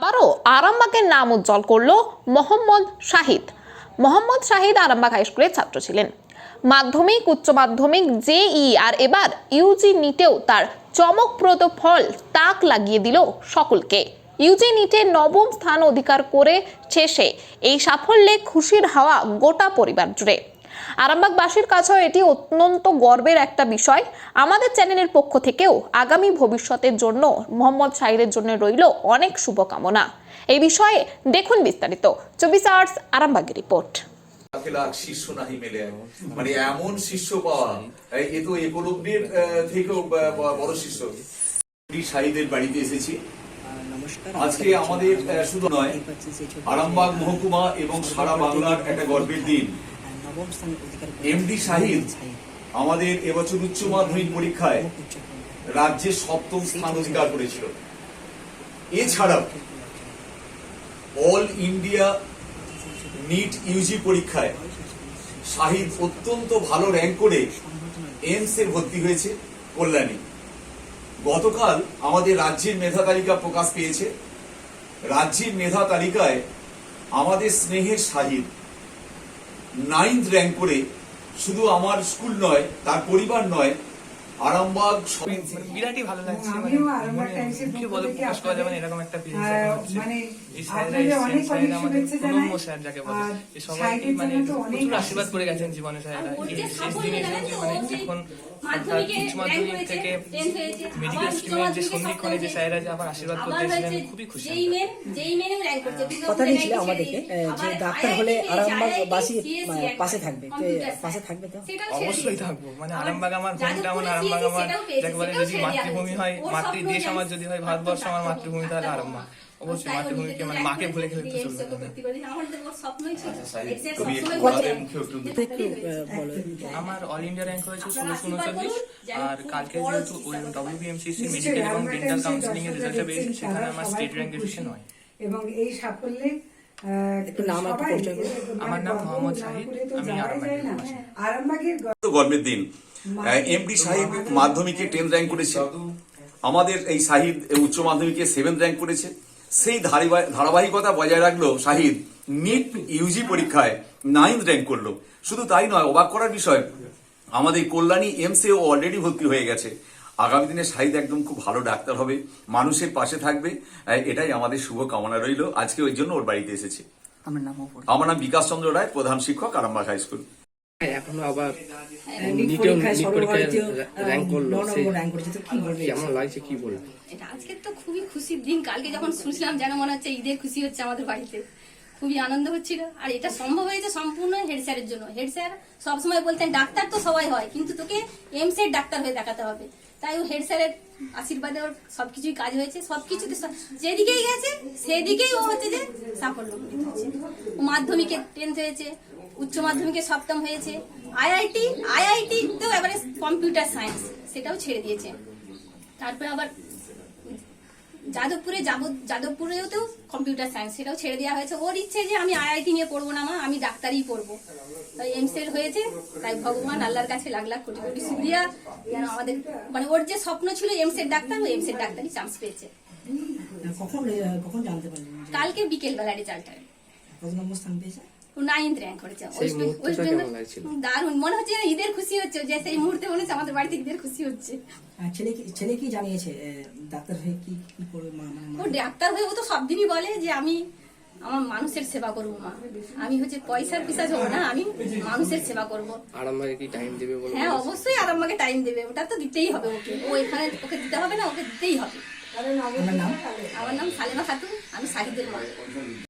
আবারও আরামবাগের নাম উজ্জ্বল করল মোহাম্মদ শাহিদ। মোহাম্মদ শাহিদ আরামবাগ হাই স্কুলের ছাত্র ছিলেন। মাধ্যমিক, উচ্চ মাধ্যমিক, জেই আর এবার ইউজি নিটেও তার চমকপ্রদ ফল তাক লাগিয়ে দিল সকলকে। ইউজি নিটে নবম স্থান অধিকার করে শেষে এই সাফল্যে খুশির হাওয়া গোটা পরিবার জুড়ে। আরামবাগবাসীর কাছেও এটি অত্যন্ত গর্বের একটা বিষয়। আমাদের চ্যানেলের পক্ষ থেকেও আগামী ভবিষ্যতের জন্য মোহাম্মদ শাহিদের জন্য রইল অনেক শুভকামনা। এই বিষয়ে দেখুন বিস্তারিত। চব্বিশ আওয়ার্স আরামবাগের রিপোর্ট। মানে এমন শিষ্য পাওয়া এ তো বাড়িতে এসেছি। আজকে আমাদের শুধু নয়, আরামবাগ মহকুমা এবং সারা বাংলার একটা গর্বের দিন। স্থান অধিকার এমডি শাহিদ আমাদের এবছর উচ্চ মাধ্যমিক পরীক্ষায় রাজ্যের সপ্তম স্থান অধিকার করেছিল। এছাড়াও অল ইন্ডিয়া নিট ইউজি পরীক্ষায় শাহিদ অত্যন্ত ভালো র্যাঙ্ক করে এমস এ ভর্তি হয়েছে কল্যাণী। গতকাল আমাদের রাজ্যের মেধা তালিকা প্রকাশ পেয়েছে। রাজ্যের মেধা তালিকায় আমাদের স্নেহের শাহিদ নাইন্থ র্যাঙ্ক করে শুধু আমার স্কুল নয় তার পরিবার নয় আরামবাগ স- বিরাটই ভালো লাগছে মানে আমিও আরামবাগ মনে- টাইমসের পক্ষ বলে থেকে প্রকাশ করা যাবে আপনাদের, এরকম একটা মানে আপনাদের অনেক অনেক শুভেচ্ছা জানাই। স্যার যাকে বলে সবাই মানে জন্য তো অনেক প্রচুর আশীর্বাদ করে গেছেন জীবনে তো, মানে এখন মাধ্যমিকে উচ্চ মাধ্যমিক থেকে মেডিকেল স্ট্রিমের যে সন্ধিক্ষণে যে মাধ্যমিকে স্যারেরা যে আবার আশীর্বাদ করতে এসেছিলেন খুবই খুশি। মেন কথা দিয়েছিল আমাদেরকে যে ডাক্তার হলে আরামবাগবাসী মানে, পাশে থাকবে পাশে থাকবে তো অবশ্যই থাকব মানে আরামবাগ আমার আরামবাগ আমার যাকে বলে যদি মাতৃভূমি হয় মাতৃদেশ আমার যদি হয় ভারতবর্ষ আমার মাতৃভূমি তাহলে আরামবাগ অবশ্যই মাতৃভূমিকে মানে মাকে ভুলে খেলে তো চলবে বলো। আমার অল ইন্ডিয়া র্যাঙ্ক হয়েছে ষোলোশো উনচল্লিশ আর কালকে যেহেতু ডব্লিউবিএমসিসি মেডিকেল এবং ডেন্টাল কাউন্সিলিং এর রেজাল্টটা বেরিয়েছে সেখানে আমার স্টেট র্যাঙ্ক এসেছে নয় এবং এই সাফল্যে। মানে আমার নাম মোহাম্মদ শাহিদ, আমি আরামবাগের গর্বের দিন এমডি সাহিদ মাধ্যমিকে টেন্থ র্যাঙ্ক করেছে আমাদের এই সাহিদ উচ্চ মাধ্যমিকে সেভেন্থ র্যাঙ্ক করেছে। সেই ধারাবাহিকতা বজায় রাখল শাহিদ নিট ইউজি পরীক্ষায় নাইন্থ র্যাঙ্ক করল। শুধু তাই নয় অবাক করার বিষয় আমাদের কল্যাণী এমস এ অলরেডি ভর্তি হয়ে গেছে। আগামী দিনে শাহিদ একদম খুব ভালো ডাক্তার হবে মানুষের পাশে থাকবে এটাই আমাদের শুভ কামনা রইল। আজকে ওই জন্য ওর বাড়িতে এসেছে। আমার আমার নাম বিকাশ চন্দ্র রায় প্রধান শিক্ষক আরামবাগ হাই স্কুল। এখনও আবার নিট নিটেও নিট পরীক্ষায় র্যাঙ্ক করল কি বলবে? কেমন লাগছে কি বলবে? এটা আজকে তো খুবই খুশির দিন কালকে যখন শুনছিলাম যেন মনে হচ্ছে ঈদের খুশি হচ্ছে আমাদের বাড়িতে। খুবই আনন্দ হচ্ছিল। আর এটা সম্ভব হয়েছে সম্পূর্ণ হেড স্যারের জন্য। হেড স্যার সবসময় বলতেন, ডাক্তার তো সবাই হয়, কিন্তু তোকে এমস এর ডাক্তার হয়ে দেখাতে হবে। তাই ও হেড স্যারের আশীর্বাদে ওর সবকিছুই কাজ হয়েছে। সবকিছুতে যেদিকেই গেছে, সেদিকেই ও হচ্ছে যে সাফল্য ও মাধ্যমিকে টেন্থ হয়েছে, উচ্চ মাধ্যমিকে সপ্তম হয়েছে। আইআইটি আইআইটি তো এবারে কম্পিউটার সায়েন্স সেটাও ছেড়ে দিয়েছে। তারপরে আবার যাদবপুরে যাব যাদবপুরেও তো কম্পিউটার সায়েন্স সেটাও ছেড়ে দেওয়া হয়েছে। ওর ইচ্ছে যে আমি আইআইটি নিয়ে পড়ব না মা আমি ডাক্তারই পড়ব। তাই এমস এর হয়েছে তাই ভগবান আল্লাহর কাছে লাখ লাখ কোটি কোটি শুক্রিয়া। যেন আমাদের মানে ওর যে স্বপ্ন ছিল এমস এর ডাক্তার ও এমস এর ডাক্তারই চান্স পেয়েছে। কখন কখন জানতে পারলেন? কালকে বিকেল বেলা রেজাল্টটা কত নম্বর স্থান পেয়েছে? নাইন্থ র্যাঙ্ক করেছে? দারুণ। মনে হচ্ছে ঈদের খুশি হচ্ছে যে সেই মুহূর্তে মনে হচ্ছে আমাদের বাড়িতে ঈদের খুশি হচ্ছে। ছেলে কি ছেলে কি জানিয়েছে ডাক্তার হয়ে কি কি করবে মা ও ডাক্তার হয়ে ও তো সব দিনই বলে যে আমি আমার মানুষের সেবা করব মা। আমি হচ্ছে পয়সার পিসাজ হব না আমি মানুষের সেবা করব। আরামবাগে কি টাইম দেবে বলে হ্যাঁ অবশ্যই আর আমাকে টাইম দেবে। ওটা তো দিতেই হবে ওকে। ও এখানে ওকে দিতে হবে না ওকে দিতেই হবে। আমার নাম সালেমা খাতুন আমি সাহিদের মা।